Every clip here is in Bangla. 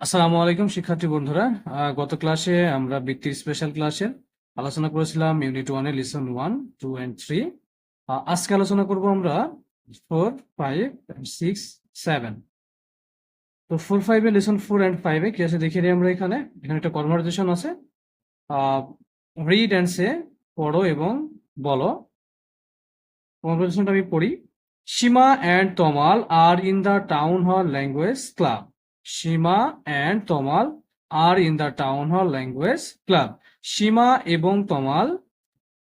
আসসালামু আলাইকুম, শিক্ষার্থী বন্ধুরা। গত ক্লাসে আমরা বৃত্তির স্পেশাল ক্লাসের আলোচনা করেছিলাম ইউনিট ওয়ানে lesson one two and three আজকে আলোচনা করব আমরা ফোর ফাইভ সিক্স সেভেন তো ফোর ফাইভে লেসন ফোর অ্যান্ড ফাইভে কি আছে দেখিয়ে দিই আমরা এখানে। এখানে একটা কনভারসেশন আছে। রিড অ্যান্ড সে পড়ো এবং বলো। কনভারসেশনটা আমি পড়ি। Seema and Tamal are in the town hall language club Seema and Tamal are in the town hall language club Seema এবং তমাল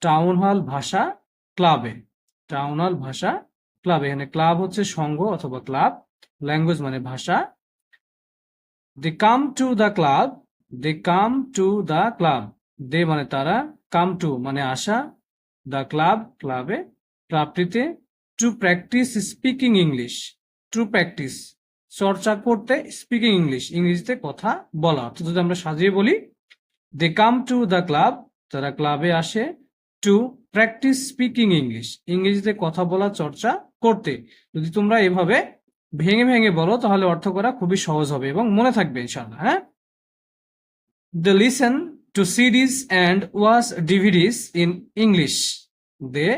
টাউন হল ভাষা ক্লাবে টাউন হল ভাষা ক্লাব এখানে ক্লাব হচ্ছে সংঘ অথবা ক্লাব ল্যাঙ্গুয়েজ মানে ভাষা। They come to the club they come to the club they মানে তারা কাম টু মানে আসা। দ্য ক্লাব ক্লাবে ক্লাবটিতে to practice speaking English to practice চর্চা করতে স্পিকিং ইংলিশ ইংরেজিতে কথা বলা। অর্থাৎ যদি আমরা সাজিয়ে বলি they come to the club তারা ক্লাবে আসে টু প্র্যাকটিস স্পিকিং ইংলিশ ইংরেজিতে কথা বলা, চর্চা করতে। যদি তোমরা এভাবে ভেঙে ভেঙে বলো, তাহলে অর্থ করা খুবই সহজ হবে এবং মনে থাকবে ইনশাল্লাহ হ্যাঁ? They listen to series and watch DVDs in English they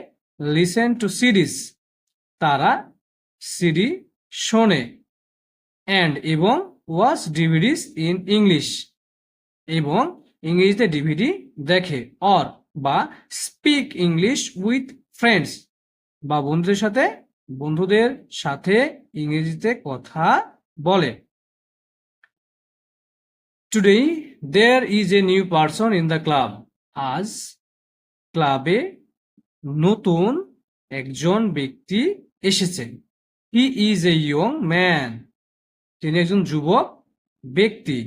listen to series তারা সিডি শোনে। অ্যান্ড এবং ওয়াচ ডিভিডিস ইন ইংলিশ এবং ইংরেজিতে ডিভিডি দেখে অর বা স্পিক ইংলিশ উইথ ফ্রেন্ডস বা বন্ধুদের সাথে বন্ধুদের সাথে ইংরেজিতে কথা বলে। Today there is a new person in the club আজ ক্লাবে নতুন একজন ব্যক্তি এসেছে। He is a young man তিনি একজন যুবক ব্যক্তি।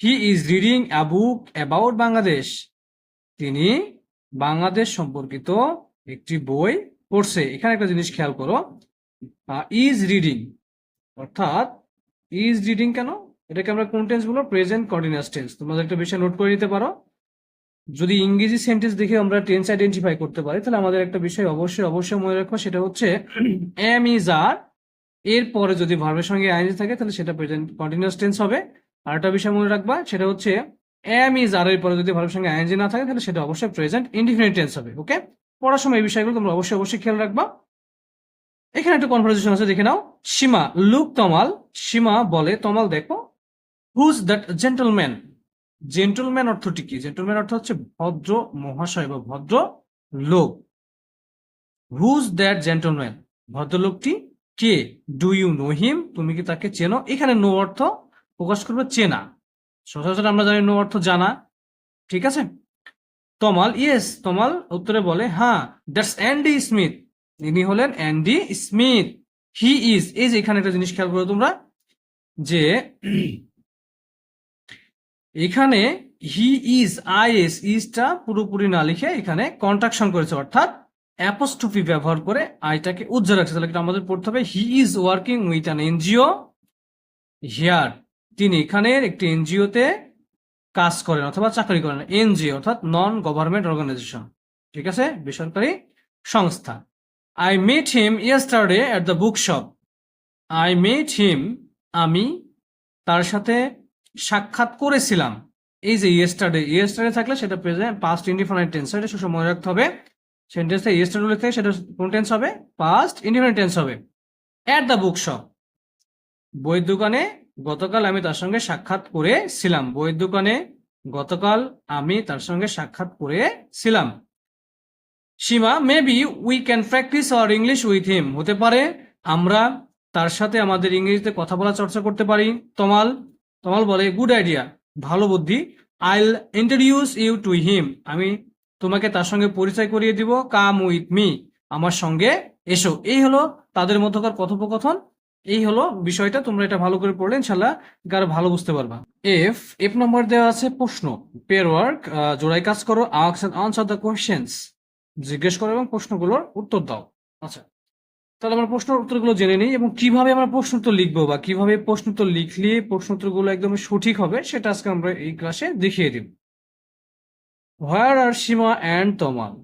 He is reading a book about Bangladesh তিনি বাংলাদেশ সম্পর্কিত একটি বই পড়ছে। এখানে একটা জিনিস খেয়াল করো। ইজ রিডিং অর্থাৎ ইজ রিডিং কেন? এটাকে আমরা কোন টেন্স বলব প্রেজেন্ট কন্টিনিউয়াস টেন্স তোমাদের একটা বিষয় নোট করে নিতে পারো। যদি ইংরেজি সেন্টেন্স দেখে আমরা টেন্স আইডেন্টিফাই করতে পারি, তাহলে আমাদের একটা বিষয় অবশ্যই অবশ্যই মনে রাখব, সেটা হচ্ছে এম ইজ আর এরপরে যদি ভার্বের সঙ্গে আইনজি থাকে, তাহলে সেটা প্রেজেন্ট কন্টিনিউয়াস টেন্স হবে। আর একটা বিষয় মনে রাখবা, সেটা হচ্ছে এম ইজ আর পরে যদি ভার্বের সঙ্গে আইনজি না থাকে, তাহলে সেটা অবশ্যই প্রেজেন্ট ইনডিফিনিট টেন্স হবে ওকে পড়ার সময় এই বিষয়গুলো তোমরা অবশ্যই অবশ্যই খেয়াল রাখবা। এখানে একটা কনভারসেশন আছে, দেখে নাও। সীমা লুক তমাল, সীমা বলে, তমাল দেখো হুজ দ্যাট জেন্টলম্যান জেন্টলম্যান অর্থটি কি? জেন্টলম্যান অর্থ হচ্ছে ভদ্র মহাশয় বা ভদ্র লোক হুজ দ্যাট জেন্টলম্যান ভদ্রলোকটি কে? ডু ইউ নো হিম তুমি কি তাকে চেনো? এখানে নো অর্থ প্রকাশ করবে চেনা। সচরাচর আমরা জানি নো অর্থ জানা। ঠিক আছে? তমাল ইয়েস তমাল উত্তরে বলে হ্যাঁ দ্যাটস অ্যান্ডি স্মিথ ইনি হলেন অ্যান্ডি স্মিথ হি ইজ এই যে এখানে একটা জিনিস খেয়াল করো তোমরা, যে এখানে হি ইজ আই এস ইজটা পুরোপুরি না লিখে এখানে কন্ট্রাকশন করেছে, অর্থাৎ অ্যাপোস্ট্রফি ব্যবহার করে আইটাকে উজ্জ্বল রাখছে। তাহলে এটা আমাদের পড়তে হবে? He is working with an NGO here তিনি এখানের একটি এনজিওতে কাজ করেন অথবা চাকরি করেন। এনজিও অর্থাৎ নন গভর্নমেন্ট অর্গানাইজেশন ঠিক আছে? বেসরকারি সংস্থা। I met him yesterday at the book shop I met him আমি তার সাথে সাক্ষাৎ করেছিলাম। এই যে ইয়েস্টারডে ইয়েস্টারডে থাকলে সেটা প্রেজেন্ট পাস্ট ইনডিফারেন্ট টেন্স এটা সুসময় রাখতে হবে। সেন্টেন্সে ইয়েস্টারডে লিখতে সেটা কোন টেন্স হবে? পাস্ট ইনডিফারেন্ট টেন্স হবে। অ্যাট দ্য বুক শপ বইয়ের দোকানে গতকাল আমি তার সঙ্গে সাক্ষাৎ করেছিলাম বইয়ের দোকানে গতকাল আমি তার সঙ্গে সাক্ষাৎ করেছিলাম Seema maybe we can practice our English with him হতে পারে আমরা তার সাথে আমাদের ইংরেজিতে কথা বলা, চর্চা করতে পারি। তমাল তমাল বলে গুড আইডিয়া ভালো বুদ্ধি। আইল ইন্ট্রোডিউস ইউ টু হিম আমি তোমাকে তার সঙ্গে পরিচয় করিয়ে দিব। Come with me. আমার সঙ্গে এসো। এই হলো তাদের মধ্যকার কথোপকথন। এই হলো বিষয়টা। তোমরা এটা ভালো করে পড়লে ইনশাল্লাহ আরও ভালো বুঝতে পারবা। এফ এফ নম্বর দেওয়া আছে প্রশ্ন। পেয়ার ওয়ার্ক জোড়াই কাজ করো আনসার দ্য কোয়েশ্চেন্স জিজ্ঞেস করো এবং প্রশ্নগুলোর উত্তর দাও। আচ্ছা। তাহলে আমরা প্রশ্নের উত্তরগুলো জেনে নিই এবং কীভাবে আমরা প্রশ্ন উত্তর লিখব বা কীভাবে প্রশ্ন উত্তর লিখলে প্রশ্ন উত্তরগুলো একদম সঠিক হবে, সেটা আজকে আমরা এই ক্লাসে দেখিয়ে দিব। Where are Seema and Tamal?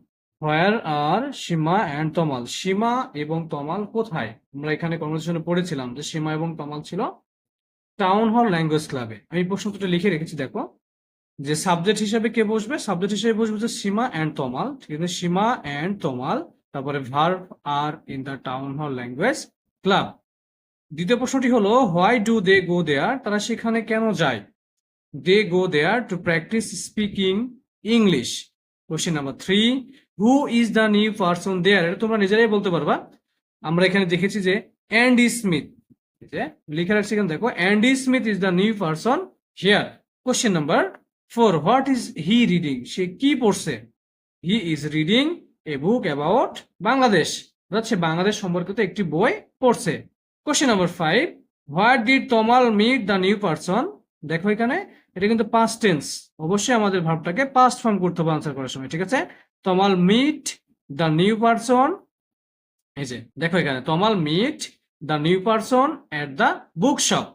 Where are Seema and Tamal. Seema এবং তমাল কোথায়? আমরা এখানে কনভারসেশনে পড়েছিলাম যে সীমা এবং তমাল ছিল টাউন হল ল্যাঙ্গুয়েজ ক্লাবে আমি প্রশ্নটা লিখে রেখেছি, দেখো। যে সাবজেক্ট হিসেবে কে বসবে? সাবজেক্ট হিসেবে বসবে হচ্ছে সীমা অ্যান্ড তমাল। ঠিক আছে? সীমা অ্যান্ড তমাল, তারপরে verb are in the town hall language club দ্বিতীয় প্রশ্নটি হলো হোয়াই ডু দে গো দেয়ার তারা সেখানে কেন যায়? They go there to practice speaking English question number three who is the new person there এটা তোমরা নিজেরাই বলতে পারবা। আমরা এখানে দেখেছি যে অ্যান্ডি স্মিথ লিখে রাখছি এখানে, দেখো Andy Smith is the new person here question number four what is he reading সে কি পড়ছে? He is reading a book about Bangladesh হচ্ছে বাংলাদেশ সম্পর্কিত একটি বই পড়ছে। Question number five what did Tamal meet the new person দেখো এখানে, এটা কিন্তু পাস্ট টেন্স অবশ্যই আমাদের ভাবটাকে পাস্ট ফর্ম করতে হবে আনসার করার সময়, ঠিক আছে? Tamal meet the new person এই যে, দেখো এখানে, Tamal meet the new person at the book shop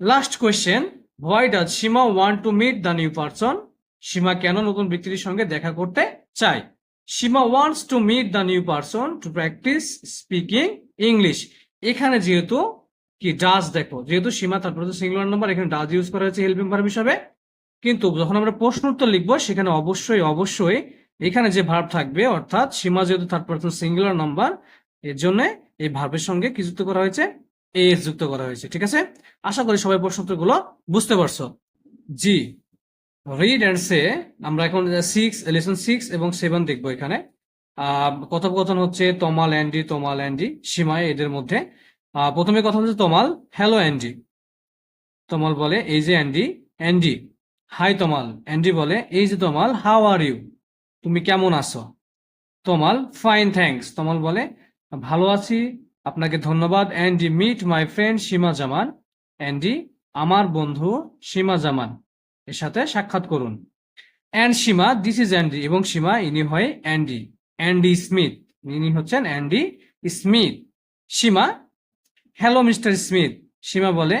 last question why does Seema want to meet the new person Seema কেন নতুন ব্যক্তির সঙ্গে দেখা করতে চায়? Seema wants to meet the new person to practice speaking English এখানে যেহেতু কি ডাজ দেখো। যেহেতু সীমা তারপরে তো সিঙ্গুলার নাম্বার এখানে ডাজ ইউজ করা হয়েছে হেল্পিং ভার্ব হিসাবে। কিন্তু যখন আমরা প্রশ্ন উত্তর লিখব সেখানে অবশ্যই অবশ্যই এখানে যে ভার্ব থাকবে অর্থাৎ সীমা যেহেতু থার্ড পার্সন সিঙ্গুলার নাম্বার এর জন্য এই ভার্বের সঙ্গে কি যুক্ত করা হয়েছে? এস যুক্ত করা হয়েছে ঠিক আছে? আশা করি সবাই প্রশ্ন উত্তরগুলো বুঝতে পারছ। জি রিড অ্যান্ড সে আমরা এখন সিক্স লেসন সিক্স এবং সেভেন দেখব এখানে। আহ, কথোপকথন হচ্ছে তমাল অ্যান্ডি তমাল অ্যান্ডি সীমায় এদের মধ্যে। প্রথমে কথা হচ্ছে তোমাল। হ্যালো অ্যান্ডি তোমাল বলে, এই যে Andy Andy hi Tamal. Andy বলে, এই যে তোমাল হাউ আর ইউ তুমি কেমন আছো? তোমাল ফাইন থ্যাঙ্কস তোমাল বলে, ভালো আছি, আপনাকে ধন্যবাদ। Andy meet my friend Seema Zaman. Andy আমার বন্ধু সীমা জামান। এর সাথে সাক্ষাৎ করুন। And Seema this is Andy এবং সীমা, ইনি হয় অ্যান্ডি অ্যান্ডি স্মিথ ইনি হচ্ছেন Andy Smith Seema hello Mister Smith. Seema বলে,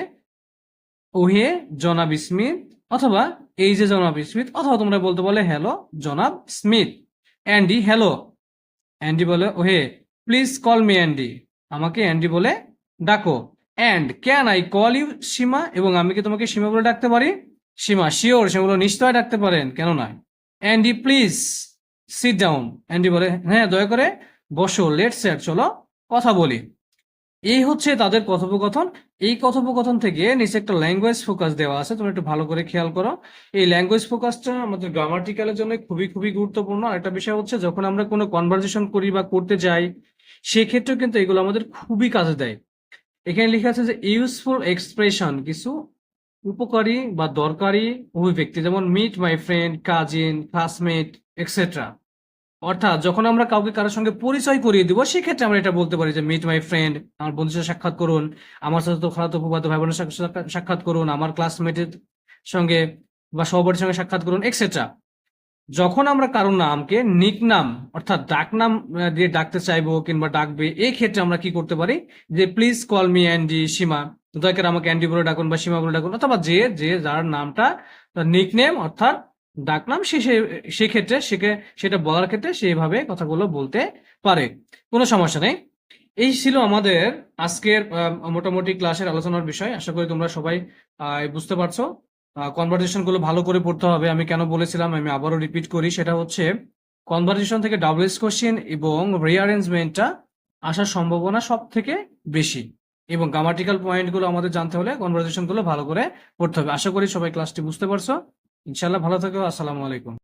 ওহে জনাব স্মিথ, অথবা, এই যে জনাব স্মিথ, অথবা তোমরা বলতে বলে হ্যালো জনাব স্মিথ। Andy, hello. অ্যান্ডি বলে, ওহে, প্লিজ কল মি অ্যান্ডি। আমাকে অ্যান্ডি বলে, ডাকো। And, can I call you Seema? এবং আমি কি তোমাকে সীমা বলে ডাকতে পারি? সীমা, শিওর সেগুলো নিশ্চয় ডাকতে পারেন, কেন নয় Andy, please sit down Andy বলে হ্যাঁ দয়া করে বসো, লেট স্যার, চলো, কথা বলি। এই হচ্ছে তাদের কথোপকথন। এই কথোপকথন থেকে নিচে একটা ল্যাঙ্গুয়েজ ফোকাস দেওয়া আছে তুমি একটু ভালো করে খেয়াল করো। এই ল্যাঙ্গুয়েজ ফোকাসটা আমাদের গ্রামাটিক্যালের জন্য খুবই খুবই গুরুত্বপূর্ণ। একটা বিষয় হচ্ছে, যখন আমরা কোনো কনভারসেশন করি বা করতে যাই, সেক্ষেত্রেও কিন্তু এগুলো আমাদের খুবই কাজে দেয়। এখানে লেখা আছে যে ইউজফুল এক্সপ্রেশন কিছু উপকারী বা দরকারি অভিব্যক্তি, যেমন meet my friend cousin classmate et cetera অর্থাৎ যখন আমরা কাউকে কারোর সঙ্গে পরিচয় করিয়ে দিব, সেক্ষেত্রে আমরা এটা বলতে পারি যে মিট মাই ফ্রেন্ড আমার বন্ধুর সাথে সাক্ষাৎ করুন, আমার সাথে তো খালাতো ফুফাতো ভাই বোনের সাথে সাক্ষাৎ করুন, আমার ক্লাসমেটের সঙ্গে বা সহপাঠীর সঙ্গে সাক্ষাৎ করুন এক্সেট্রা যখন আমরা কারোর নামকে নিক নাম অর্থাৎ ডাক নাম দিয়ে ডাকতে চাইব কিংবা ডাকবে, এই ক্ষেত্রে আমরা কি করতে পারি যে please call me Andy Seema দয়া করে আমাকে অ্যান্ডি বলে ডাকুন বা সীমা বলে ডাকুন, অথবা যে যে যার নামটা নিক নেম অর্থাৎ ডাকনাম, সে সেক্ষেত্রে সেকে, সেটা বলার ক্ষেত্রে সেইভাবে কথাগুলো বলতে পারে। কোনো সমস্যা নেই। এই ছিল আমাদের আজকের মোটামুটি ক্লাসের আলোচনার বিষয়। আশা করি তোমরা সবাই বুঝতে পারছ। কনভারসেশনগুলো ভালো করে পড়তে হবে। আমি কেন বলেছিলাম, আমি আবারও রিপিট করি। সেটা হচ্ছে কনভারসেশন থেকে ডাবলস কোশ্চেন এবং রিঅ্যারেঞ্জমেন্টটা আসার সম্ভাবনা সব থেকে বেশি। এবং গ্রামাটিক্যাল পয়েন্টগুলো আমাদের জানতে হলে কনভারসেশনগুলো ভালো করে পড়তে হবে। আশা করি সবাই ক্লাসটি বুঝতে পারছ। ইনশাল্লাহ ভালো থাকো আসসালামু আলাইকুম।